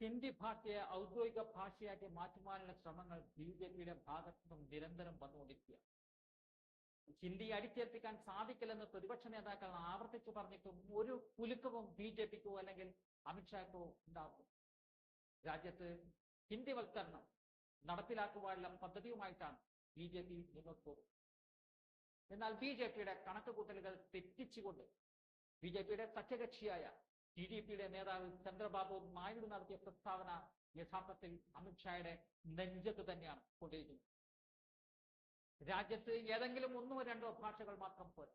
ഹിന്ദി ഭാഷയെ ഔദ്യോഗിക ഭാഷയാക്കി മാറ്റുവാനുള്ള ശ്രമങ്ങൾ ബി ജെ പിയുടെ ഭാഗത്തു നിന്നും നിരന്തരം വന്നുകൊണ്ടിരിക്കുകയാണ്. ഹിന്ദി അടിച്ചേൽപ്പിക്കാൻ സാധിക്കില്ലെന്ന് പ്രതിപക്ഷ നേതാക്കൾ ആവർത്തിച്ചു പറഞ്ഞിട്ടും ഒരു കുലുക്കവും ബി ജെ പിക്കോ അല്ലെങ്കിൽ അമിത്ഷാക്കോ ഉണ്ടാകും രാജ്യത്ത് ഹിന്ദിവൽക്കരണം നടപ്പിലാക്കുവാനുള്ള പദ്ധതിയുമായിട്ടാണ് ബി ജെ പി മുന്നോട്ട് പോകുന്നത്. എന്നാൽ ബി ജെ പിയുടെ കണക്കുകൂട്ടലുകൾ തെറ്റിച്ചുകൊണ്ട് ബി ജെ പിയുടെ സഖ്യകക്ഷിയായ ടി ഡി പിയുടെ നേതാവ് ചന്ദ്രബാബു നായിഡു നടത്തിയ പ്രസ്താവന യഥാർത്ഥത്തിൽ അമിത്ഷായുടെ നെഞ്ചത്ത് തന്നെയാണ് കൊണ്ടിരിക്കുന്നത് രാജ്യത്ത് ഏതെങ്കിലും ഒന്നോ രണ്ടോ ഭാഷകൾ മാത്രം പോരാ.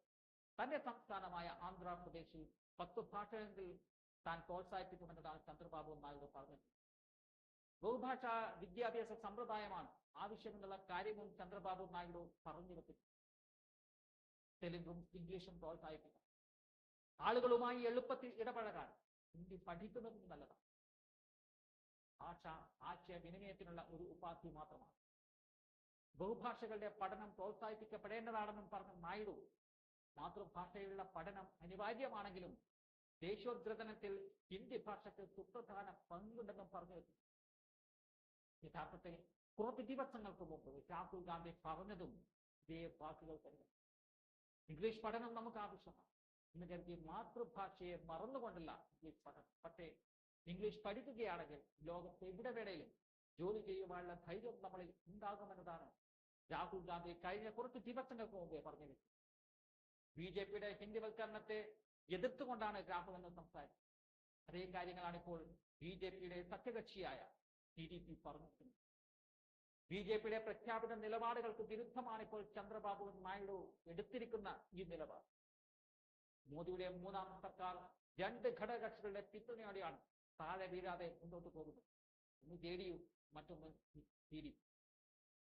തന്റെ സംസ്ഥാനമായ ആന്ധ്രാപ്രദേശിൽ പത്ത് ഭാഷയെങ്കിൽ താൻ പ്രോത്സാഹിപ്പിക്കുമെന്നതാണ് ചന്ദ്രബാബു നായിഡു പറഞ്ഞത്. ബഹുഭാഷ വിദ്യാഭ്യാസ സമ്പ്രദായമാണ് ആവശ്യമെന്നുള്ള കാര്യവും ചന്ദ്രബാബു നായിഡു പറഞ്ഞു വെച്ചു തെലുങ്കും ഇംഗ്ലീഷും പ്രോത്സാഹിപ്പിക്കണം. ആളുകളുമായി എളുപ്പത്തിൽ ഇടപഴകാൻ. ഹിന്ദി പഠിക്കുന്നതും നല്ലതാണ്. ഭാഷ ആശയവിനിമയത്തിനുള്ള ഒരു ഉപാധി മാത്രമാണ്. ബഹുഭാഷകളുടെ പഠനം പ്രോത്സാഹിപ്പിക്കപ്പെടേണ്ടതാണെന്നും പറഞ്ഞ നായിഡു മാതൃഭാഷയിലുള്ള പഠനം അനിവാര്യമാണെങ്കിലും ദേശോദ്ഗ്രഥനത്തിൽ ഹിന്ദി ഭാഷയ്ക്ക് സുപ്രധാന പങ്കുണ്ടെന്നും പറഞ്ഞു വെച്ചു. യഥാർത്ഥത്തിൽ കുറച്ച് ദിവസങ്ങൾക്ക് മുമ്പ് രാഹുൽ ഗാന്ധി പറഞ്ഞതും ഇതേ വാക്കുകൾ തന്നെ. ഇംഗ്ലീഷ് പഠനം നമുക്ക് ആവശ്യമാണ്. എന്ന് കരുതി മാതൃഭാഷയെ മറന്നുകൊണ്ടല്ല ഇംഗ്ലീഷ് പഠനം പക്ഷേ ഇംഗ്ലീഷ് പഠിക്കുകയാണെങ്കിൽ ലോകത്ത് എവിടെ വേണേലും ജോലി ചെയ്യുവാനുള്ള ധൈര്യം നമ്മളിൽ ഉണ്ടാകുമെന്നതാണ് രാഹുൽ ഗാന്ധി കഴിഞ്ഞ കുറച്ച് ദിവസങ്ങൾക്ക് മുമ്പേ പറഞ്ഞു വെച്ചത് ബി ജെ പിയുടെ ഹിന്ദിവൽക്കരണത്തെ എതിർത്തുകൊണ്ടാണ് രാഹുൽ എന്ന് സംസാരിച്ചത്. അതേ കാര്യങ്ങളാണ് ഇപ്പോൾ ബി ജെ പിയുടെ സഖ്യകക്ഷിയായ ടി ഡി പി പറഞ്ഞിരിക്കുന്നത് ബി ജെ പിയുടെ പ്രഖ്യാപിത നിലപാടുകൾക്ക് വിരുദ്ധമാണ് ഇപ്പോൾ ചന്ദ്രബാബു നായിഡു എടുത്തിരിക്കുന്ന ഈ നിലപാട്. മോദിയുടെ മൂന്നാം സർക്കാർ രണ്ട് ഘടകകക്ഷികളുടെ പിന്തുണയോടെയാണ് താഴെ വീഴാതെ മുന്നോട്ട് പോകുന്നത്. ഒന്ന് ജെ ഡി യു മറ്റൊന്ന് സി ഡി.